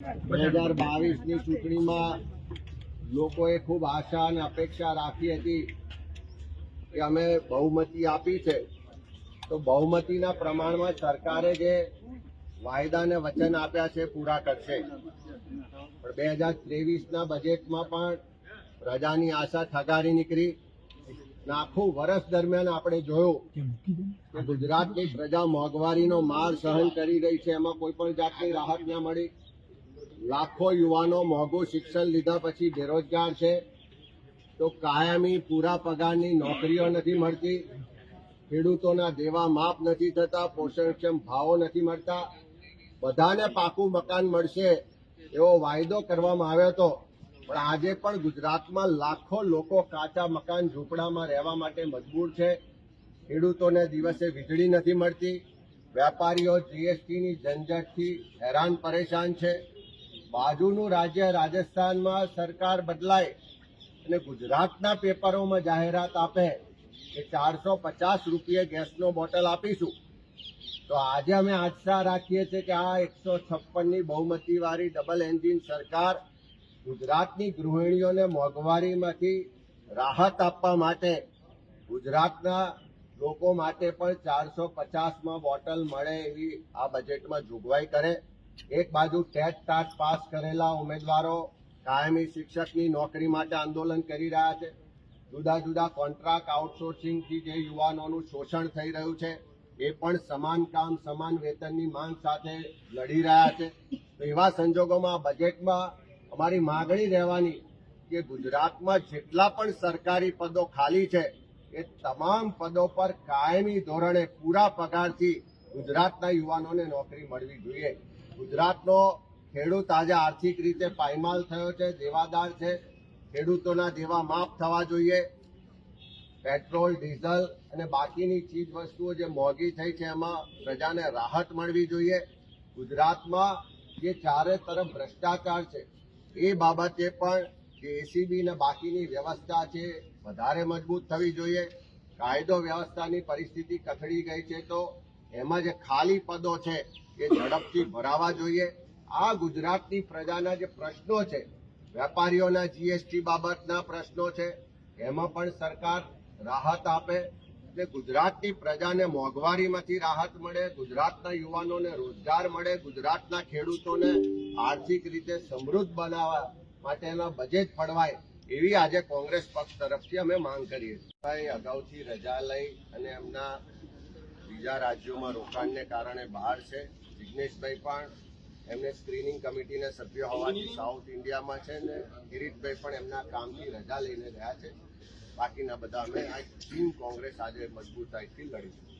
બે હજાર ચૂંટણીમાં લોકોએ ખૂબ આશા અને અપેક્ષા રાખી હતી કે અમે બહુમતી આપી છે. તો બહુમતીના પ્રમાણમાં સરકારે જે વાયદા અને વચન આપ્યા છે પૂરા કરશે. પણ બે હજાર ત્રેવીસના બજેટમાં પણ પ્રજાની આશા ઠગારી નીકળી આખું વર્ષ દરમિયાન આપણે જોયું કે ગુજરાતની પ્રજા મોંઘવારીનો માર સહન કરી રહી છે. એમાં કોઈ પણ જાતની રાહત ન મળી. લાખો યુવાનો મોંઘું શિક્ષણ લીધા પછી બેરોજગાર છે. તો કાયમી પૂરા પગારની નોકરીઓ નથી મળતી. ખેડૂતોના દેવા માફ નથી થતા, પોષણક્ષમ ભાવો નથી મળતા. બધાને પાકું મકાન મળશે એવો વાયદો કરવામાં આવ્યો હતો. પણ આજે પણ ગુજરાતમાં લાખો લોકો કાચા મકાન ઝૂંપડામાં રહેવા માટે મજબૂર છે. ખેડૂતોને દિવસે વીજળી નથી મળતી. વેપારીઓ જીએસટીની ઝંઝટથી હેરાન પરેશાન છે. બાજુનું રાજ્ય રાજસ્થાનમાં સરકાર બદલાય અને ગુજરાતના પેપરોમાં જાહેરાત આપે કે ચારસો પચાસ રૂપિયે ગેસનો બોટલ આપીશું. તો આજે અમે આશા રાખીએ છીએ કે આ એકસો છપ્પનની બહુમતીવાળી ડબલ એન્જિન સરકાર ગુજરાતની ગૃહિણીઓને મોંઘવારીમાંથી રાહત આપવા માટે, ગુજરાતના લોકો માટે પણ ચારસો પચાસમાં બોટલ મળે એવી આ બજેટમાં જોગવાઈ કરે. એક બાજુ ટેટ ટાટ પાસ કરેલા ઉમેદવારો કાયમી શિક્ષકની નોકરી માટે આંદોલન કરી રહ્યા છે. જુદા જુદા કોન્ટ્રાક્ટ આઉટસોર્સિંગથી જે યુવાનોનું શોષણ થઈ રહ્યું છે, એ પણ સમાન કામ, સમાન વેતનની માંગ સાથે લડી રહ્યા છે. તો એવા સંજોગોમાં બજેટમાં અમારી માગણી રહેવાની કે ગુજરાતમાં જેટલા પણ સરકારી પદો ખાલી છે, એ તમામ પદો પર કાયમી ધોરણે પૂરા પગારથી ગુજરાતના યુવાનોને નોકરી મળવી જોઈએ. ગુજરાતનો ખેડૂત આજે આર્થિક રીતે પાયમાલ થયો છે, દેવાદાર છે. ખેડૂતોના દેવા માફ થવા જોઈએ. પેટ્રોલ, ડીઝલ અને બાકીની ચીજ વસ્તુઓ જે મોંઘી થઈ છે, એમાં પ્રજાને રાહત મળવી જોઈએ. ગુજરાતમાં જે ચારે તરફ ભ્રષ્ટાચાર છે, એ બાબતે પણ જે એસીબી ને બાકીની વ્યવસ્થા છે, વધારે મજબૂત થવી જોઈએ. કાયદો વ્યવસ્થાની પરિસ્થિતિ કથળી ગઈ છે તો એમાં જે ખાલી પદો છે, એ ઝડપથી ભરાવા જોઈએ. આ ગુજરાતની પ્રજાના જે પ્રશ્નો છે, વેપારીઓના જીએસટી બાબતના પ્રશ્નો છે, એમાં પણ સરકાર રાહત આપે. એટલે ગુજરાતની પ્રજાને મોંઘવારીમાંથી રાહત મળે, ગુજરાતના યુવાનોને રોજગાર મળે, ગુજરાતના ખેડૂતોને આર્થિક રીતે સમૃદ્ધ બનાવવા માટેના બજેટ ફળવાય, એવી આજે કોંગ્રેસ પક્ષ તરફથી અમે માંગ કરીએ છીએ. અગાઉથી રજા લઈ અને એમના બીજા રાજ્યોમાં રોકાણને કારણે બહાર છે. જિજ્ઞેશભાઈ પણ એમને સ્ક્રીનિંગ કમિટીના સભ્ય હોવાથી સાઉથ ઇન્ડિયામાં છે ને કિરીટભાઈ પણ એમના કામથી રજા લઈને રહ્યા છે. બાકીના બધા અમે આ ટીમ કોંગ્રેસ આજે મજબૂતાઈથી લડીશું.